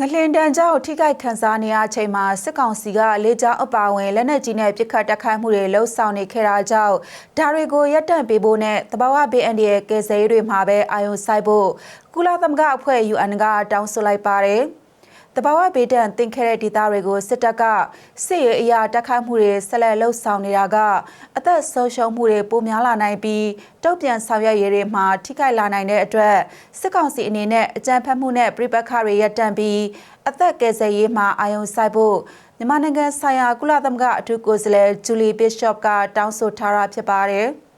ငလင်တန်ကြောင့်ထိခိုက်ခံစားနေရချိန်မှာစစ်ကောင်စီကလေကြောင်းအပါအဝင်လက်နက်ကြီးနဲ့ပစ်ခတ်တိုက်ခိုက်မှုတွေလှုပ်ဆောင်နေခဲ့တာကြောင့်ဒါတွေကိုရပ်တန့်ပေးဖို့နဲ့တဘာဝဘေးအန္တရာယ်ကယ်ဆယ်ရေးတွေမှာပဲအာရုံစိုက်ဖို့ကုလသမဂ္ဂအဖွဲ့ UN ကတောင်းဆိုလိုက်ပါတယ်။ တဘာဝဘေးဒဏ်တင်ခဲ့တဲ့ဒေသတွေကိုစစ်တပ်ကစစ်ရေးအရာတိုက်ခိုက်မှုတွေဆက်လက်လှုပ်ဆောင်နေတာကအသက်ဆုံးရှုံးမှုတွေပိုများလာနိုင်ပြီးတုံ့ပြန်ဆောင်ရွက်ရေးတွေမှာထိခိုက်လာနိုင်တဲ့အတွက်စစ်ကောင်စီအနေနဲ့အကြမ်းဖက်မှုနဲ့ပြိပခါတွေရပ်တန့်ပြီးအသက်ကယ်ဆယ်ရေးမှာအာရုံစိုက်ဖို့မြန်မာနိုင်ငံဆိုင်ရာကုလသမဂ္ဂအထူးကိုယ်စားလှယ်ဂျူလီဘစ်ရှော့ကတောင်းဆိုထားတာဖြစ်ပါတယ်။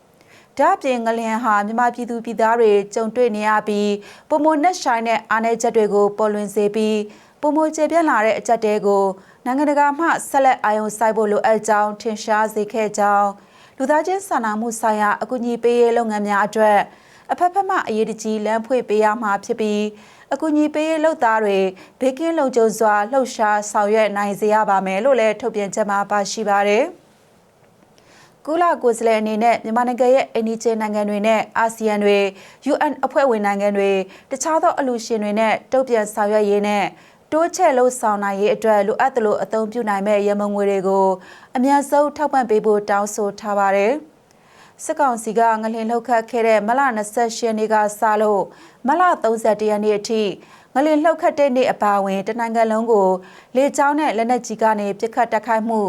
ဒါ့အပြင်ငလျင်ဟာမြန်မာပြည်သူပြည်သားတွေကြုံတွေ့နေရပြီးပုံမနဲ့ဆိုင်တဲ့အားနည်းချက်တွေကိုပေါ်လွင်စေပြီး ပုံမကျေပြန့်လာတဲ့အကြက်တဲကိုနိုင်ငံတကာမှဆက်လက်အာရုံစိုက်ဖို့လိုအပ်ကြောင်းထင်ရှားစေခဲ့ကြောင်းလူသားချင်းစာနာမှုဆိုင်ရာအကူအညီပေးရေးလုပ်ငန်းများအတွက်အဖက်ဖက်မှအရေးတကြီးလမ်းဖွင့်ပေးရမှာဖြစ်ပြီးအကူအညီပေးရေးလုပ်သားတွေဘေးကင်းလုံခြုံစွာလှုပ်ရှားဆောင်ရွက်နိုင်စေရပါမယ်လို့လည်းထုတ်ပြန်ချက်မှာပါရှိပါတယ်။ကုလကိုယ်စားလှယ်အနေနဲ့မြန်မာနိုင်ငံရဲ့အင်ဒီချေနိုင်ငံတွေနဲ့အာဆီယံတွေ UN အဖွဲ့ဝင်နိုင်ငံတွေတခြားသောအလူရှင်တွေနဲ့တုံ့ပြန်ဆောင်ရွက်ရေးနဲ့ တိုးချဲ့လို့ဆောင်နိုင်ရေးအတွက်လိုအပ်သလိုအသုံးပြုနိုင်မဲ့ရမုံငွေတွေကိုအများဆုံးထောက်ပံ့ပေးဖို့တောင်းဆိုထားပါတယ်။စစ်ကောင်စီကငလင်လှုပ်ခတ်ခဲ့တဲ့မလ28ရက်နေ့ကစလို့မလ31ရက်နေ့အထိငလင်လှုပ်ခတ်တဲ့နေ့အပါအဝင်တနိုင်ငံလုံးကိုလေကြောင်းနဲ့လက်နက်ကြီးကနေပစ်ခတ်တိုက်ခိုက်မှု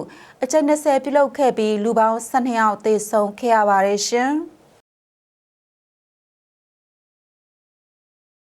အကြိမ်20ပြုလုပ်ခဲ့ပြီးလူပေါင်း12ယောက်သေဆုံးခဲ့ရပါတယ်ရှင်။